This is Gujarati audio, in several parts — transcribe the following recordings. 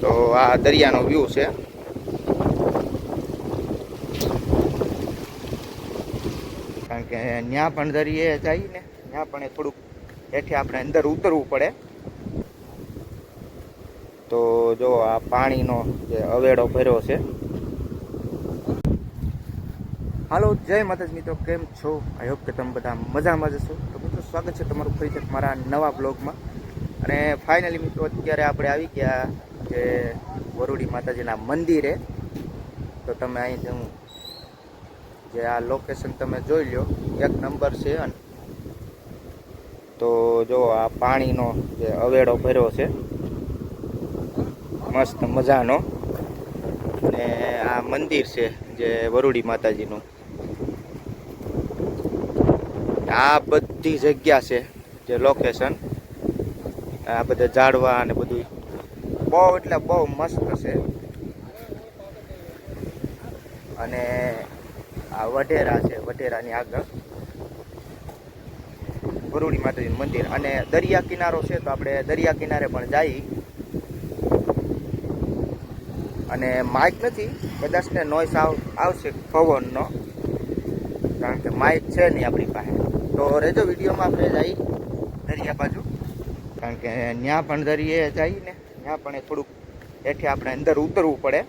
તો આ દરિયાનો વ્યૂ છે. કારણ કે ત્યાં પણ દરિયે જઈને ત્યાં પણ એ થોડુંક હેઠે આપણે અંદર ઉતરવું પડે. તો જો આ પાણીનો જે અવેડો ભર્યો છે. હાલો, જય માતાજી મિત્રો, કેમ છો? આઈ હોપ કે તમે બધા મજામાં જશો તો મિત્રો, સ્વાગત છે તમારું ફરી એક મારા નવા બ્લોગમાં અને ફાઇનલી મિત્રો, અત્યારે આપણે આવી ગયા જે વરુડી માતાજીના મંદિરે, તો તમે અહીં જે આ લોકેશન તમે જોઈ લો એક નંબર છે અને તો જો આ પાણીનો જે અવેડો ભર્યો છે, મસ્ત મજાનો અને આ મંદિર છે જે વરુડી માતાજીનું. આ બધી જગ્યા છે જે લોકેશન આ બધા ઝાડવા અને બધું બહુ એટલે બહુ મસ્ત છે. અને આ વઢેરા છે, વઢેરાની આગળ. ગુરુડી માતાજીનું મંદિર. અને દરિયા કિનારો છે, તો આપણે દરિયા કિનારે પણ જઈ. અને માઇક નથી, કદાચને નોઈસ આવ, આવશે પવનનો. કારણ કે માઇક છે નહીં આપણી પાસે. તો રેજો વિડીયોમાં, આપણે જઈ દરિયા બાજુ. કારણ કે ત્યાં પણ દરિયે જઈએ ને ત્યાં પણ થોડુંક હેઠે આપણે અંદર ઉતરવું પડે.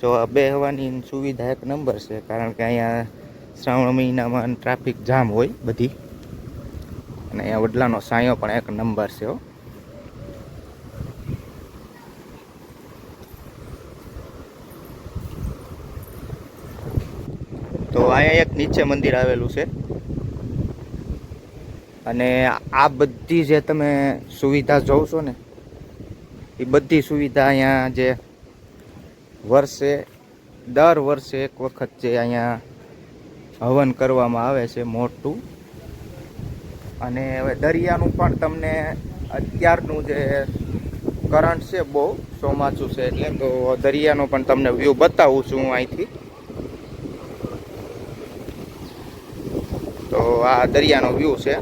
જો આ બેહવાની સુવિધા એક નંબર છે, કારણ કે અહીંયા શ્રાવણ મહિનામાં ટ્રાફિક જામ હોય બધી. અને અહીંયા વડલાનો સાયો પણ એક નંબર છે તો અહીંયા એક નીચે મંદિર આવેલું છે. અને આ બધી જે તમે સુવિધા જોવ છો ને, એ બધી સુવિધા અહીંયા જે વર્ષે, દર વર્ષે એક વખત જે અહીંયા હવન કરવામાં આવે છે મોટું. અને હવે દરિયાનું પણ તમને અત્યારનું જે કરંટ છે બહુ ચોમાસું છે એટલે તો દરિયાનો પણ તમને વ્યૂ બતાવું છું હું અહીંથી. તો આ દરિયાનો વ્યૂ છે.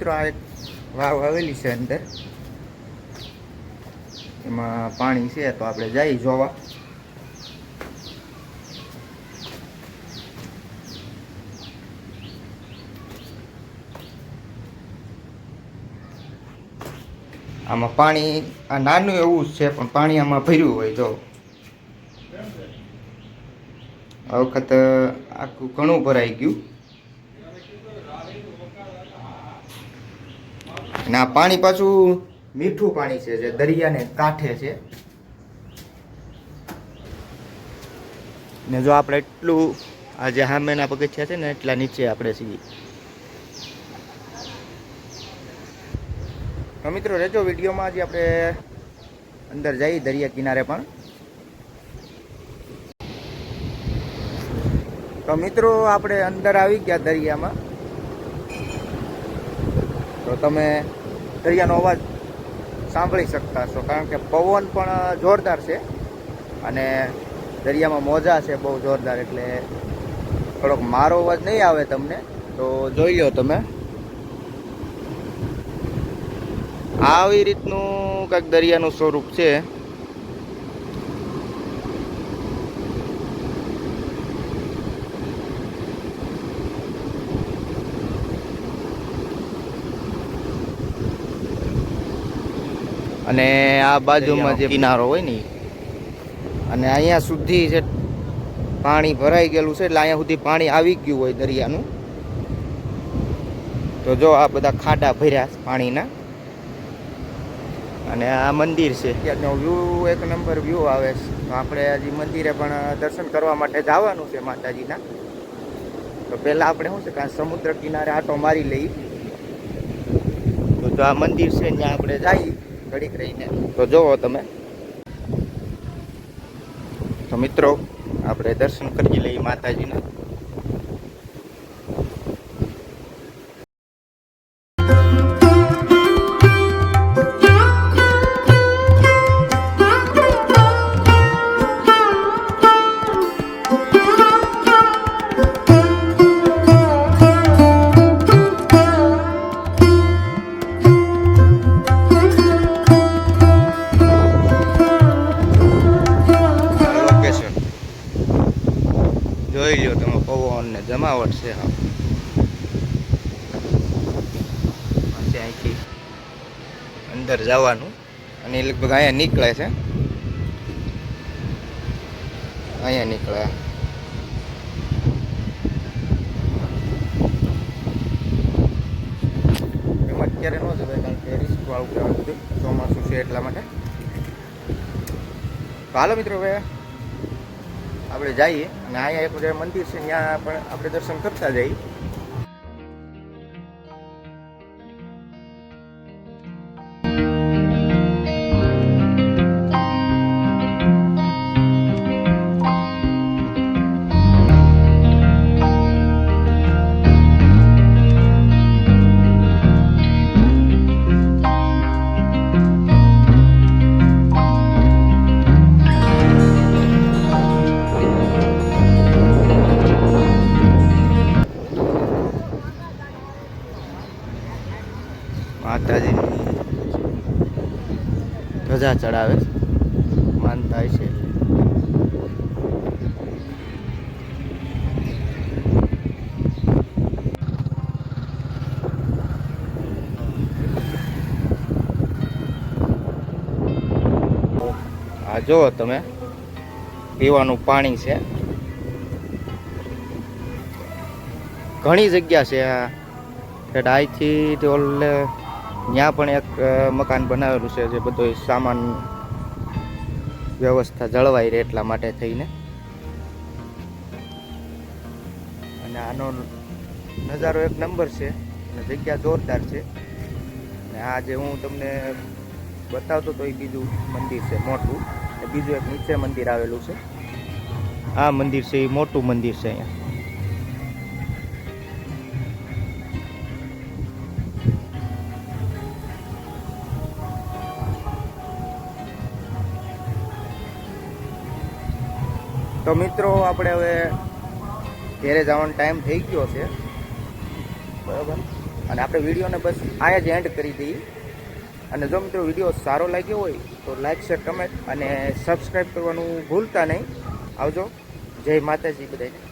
મિત્રો, આ એક વાવ આવેલી છે અંદર. એમાં પાણી છે, તો આપણે જઈ જોવા. આમાં પાણી, આ નાનું એવું જ છે, પણ પાણી આમાં ભર્યું હોય જો આ વખત આખું ઘણું ભરાઈ ગયું. આ પાણી પાછું મીઠું પાણી છે જે દરિયાને કાંઠે છે. ને જો આપણે એટલું આ જે સામેના પગથિયા છે ને એટલા નીચે આપણે છીએ. તો મિત્રો, રહેજો વિડીયોમાં જે આપણે અંદર જઈએ દરિયા કિનારે પણ. તો મિત્રો, આપણે અંદર આવી ગયા દરિયામાં. તો તમે દરિયાનો અવાજ સાંભળી શકતા છો કારણ કે પવન પણ જોરદાર છે અને દરિયામાં મોજા છે બહુ જોરદાર, એટલે થોડોક મારો અવાજ નહીં આવે તમને, તો જોઈ લો તમે. આવી રીતનું કંઈક દરિયાનું સ્વરૂપ છે. અને આ બાજુમાં જે કિનારો હોય ને અને અહીંયા સુધી જે પાણી ભરાઈ ગયેલું છે એટલે અહીંયા સુધી પાણી આવી ગયું હોય દરિયાનું. તો જો આ બધા ખાડા ભર્યા પાણીના. અને આ મંદિર છે. ત્યાંનો વ્યૂ એક નંબર વ્યૂ આવે છે. તો આપણે હજી મંદિરે પણ દર્શન કરવા માટે જવાનું છે માતાજીના. તો પહેલાં આપણે શું છે કે આ સમુદ્ર કિનારે આટો મારી લઈ તો જો આ મંદિર છે ત્યાં આપણે જઈએ. ઘડીક રહીને. તો જોવો તમે. તો મિત્રો આપણે દર્શન કરી લઈએ માતાજીના. પવન ને જમાવટ છે હા. પાસે અહીંથી અંદર જવાનું અને એ લગભગ અહીંયા નીકળે છે. અહીંયા નીકળે. અત્યારે ન જવાય કારણ કે રિસ્ક વાળું ચોમાસું છે એટલા માટે. હાલો મિત્રો હવે આપણે જઈએ. અને અહીંયા એક જે મંદિર છે ત્યાં પણ આપણે દર્શન કરતા જઈએ. માતાજીની ધજા ચડાવે છે. માનતા છે. આ જુઓ તમે, પીવાનું પાણી છે. ઘણી જગ્યા છે આ. તે ઓલે ત્યાં પણ એક મકાન બનાવેલું છે જે બધો સામાન વ્યવસ્થા જળવાઈ રહે એટલા માટે થઈને. અને આનો નજારો એક નંબર છે અને જગ્યા જોરદાર છે. અને આ જે હું તમને બતાવતો તો એ બીજું મંદિર છે મોટું. બીજું એક નીચે મંદિર આવેલું છે. આ મંદિર છે એ મોટું મંદિર છે અહીંયા. તો મિત્રો, આપણે હવે ઘેરે જવાનો ટાઈમ થઈ ગયો છે. બરાબર? અને આપણે વિડીયોને બસ આયા જ એન્ડ કરી દઈએ. અને જો મિત્રો વીડિયો સારો લાગ્યો હોય, તો લાઈક શેર કમેન્ટ અને સબસ્ક્રાઈબ કરવાનું ભૂલતા નહીં. આવજો. જય માતાજી બધાને.